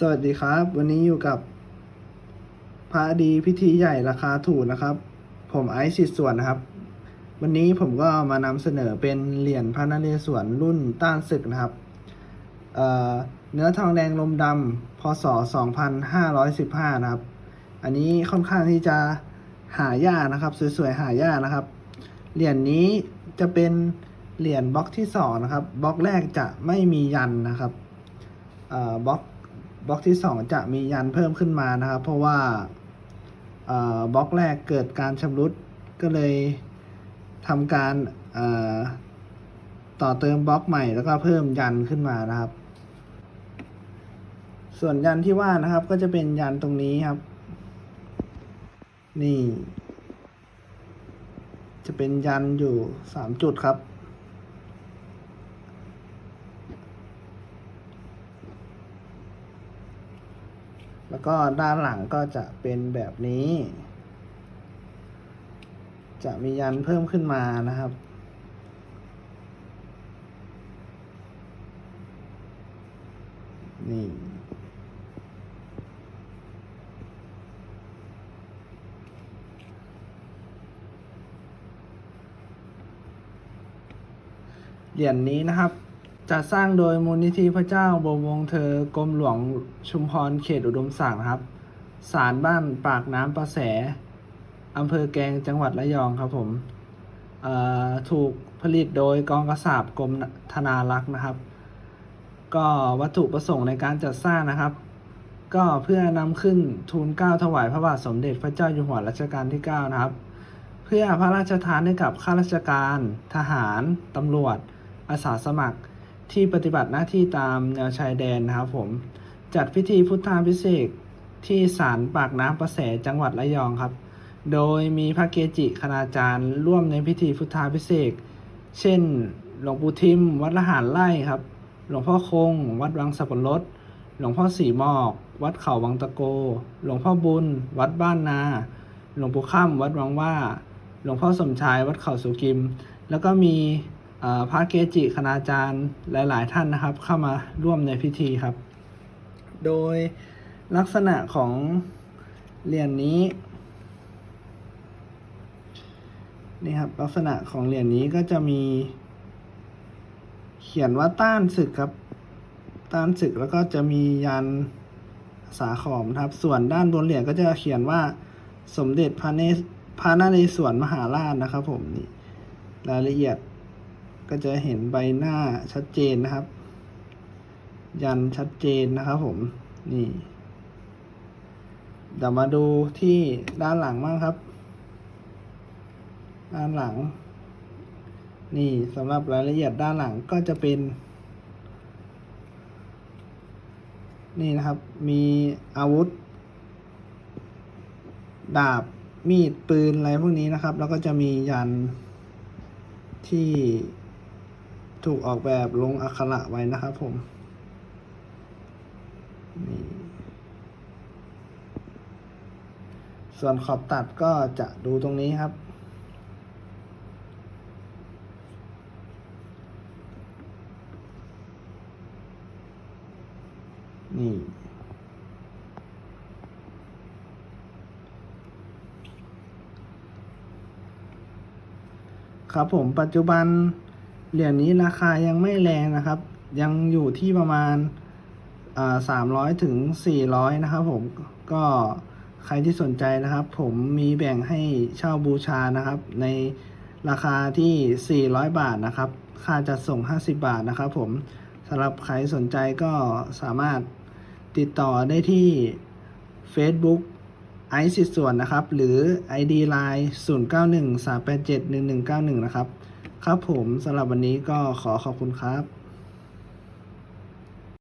สวัสดีครับ วันนี้อยู่กับพระดีพิธีใหญ่ราคาถูกนะครับ ผมไอซ์สิทธิ์ส่วนนะครับ วันนี้ผมก็มานำเสนอเป็นเหรียญพระนเรศวรรุ่นต้านศึกนะครับเเนื้อทองแดงลมดำพศ 2515 นะครับ อันนี้ค่อนข้างที่จะหายากนะครับ สวยๆหายากนะครับ เหรียญนี้จะเป็นเหรียญบล็อกที่สองนะครับบล็อกแรกจะไม่มียันนะครับบล็อก บล็อกที่สองจะมียันเพิ่มขึ้นมานะครับ เพราะว่าบล็อกแรกเกิดการชำรุดก็เลยทำการต่อเติมบล็อกใหม่แล้วก็เพิ่มยันขึ้นมานะครับ ส่วนยันที่ว่านะครับก็จะเป็นยันตรงนี้ครับ นี่ จะเป็นยันอยู่สามจุดครับ แล้วก็ด้านหลังก็จะเป็นแบบนี้ จะมียันเพิ่มขึ้นมานะครับ นี่เหรียญนี้นะครับ จะสร้างโดยมูลนิธิพระเจ้าบวงเธอกรมหลวงชุมพรเขตอุดมศักดิ์นะครับศาลบ้านปากน้ำประแสอำเภอแกงจังหวัดระยองครับผมถูกผลิตโดยกองกระสาบกรมธนารักษ์นะครับ ก็วัตถุประสงค์ในการจัดสร้างนะครับ ก็เพื่อนำขึ้นทูลเกล้าถวายพระบาทสมเด็จพระเจ้าอยู่หัวรัชกาลที่ 9 นะครับ เพื่อพระราชทานให้กับข้าราชการ ทหาร ตำรวจ อาสาสมัคร ที่ปฏิบัติหน้าที่ตามแนวชายแดนนะครับผม จัดพิธีพุทธาพิเศษที่ศาลปากน้ำประแสจังหวัดระยองครับ โดยมีพระเกจิคณาจารย์ ร่วมในพิธีพุทธาพิเศษเช่น หลวงปู่ทิม วัดละหารไร่ครับ หลวงพ่อคง วัดวังสับปะรด หลวงพ่อสีหมอก วัดเขาวังตะโก หลวงพ่อบุญ วัดบ้านนา หลวงปู่ข้ามวัดวังว่า หลวงพ่อสมชาย วัดเขาสุกิม แล้วก็มี พระเกจิคณาจารย์หลาย ๆ ท่านนะครับ เข้ามาร่วมในพิธีครับ โดยลักษณะของเหรียญนี้นี่ครับลักษณะของเหรียญนี้ก็จะมี เขียนว่าต้านศึกครับ ต้านศึกแล้วก็จะมียันสาขอมครับ ส่วนด้านบนเหรียญก็จะเขียนว่าสมเด็จพระเนพระนเรศวรมหาราชนะครับ ผมนี่รายละเอียด ก็จะเห็นใบหน้าชัดเจนนะครับ ยันชัดเจนนะครับผมนี่เดี๋ยวมาดูที่ด้านหลังบ้างครับ ด้านหลัง นี่สำหรับรายละเอียดด้านหลังก็จะเป็น นี่นะครับ มีอาวุธ ดาบมีดปืนอะไรพวกนี้นะครับ แล้วก็จะมียันที่ ถูกออกแบบลงอักขระไว้นะครับผมนี่ส่วนขอบตัดก็จะดูตรงนี้ครับ นี่ครับผมปัจจุบัน เหรียญนี้ราคายังไม่แรงนะครับ ยังอยู่ที่ประมาณสามร้อยถึงสี่ร้อยนะครับผมก็ใครที่สนใจนะครับ ผมมีแบ่งให้เช่าบูชานะครับ ในราคาที่ 400 บาทนะครับ ค่าจัดส่ง 50 บาทนะครับ ผมสำหรับใครสนใจก็สามารถติดต่อได้ที่ Facebook ไอซิส่วนนะครับ หรือ ID Line 0913871191 นะครับ ครับผมสำหรับวันนี้ก็ขอขอบคุณครับ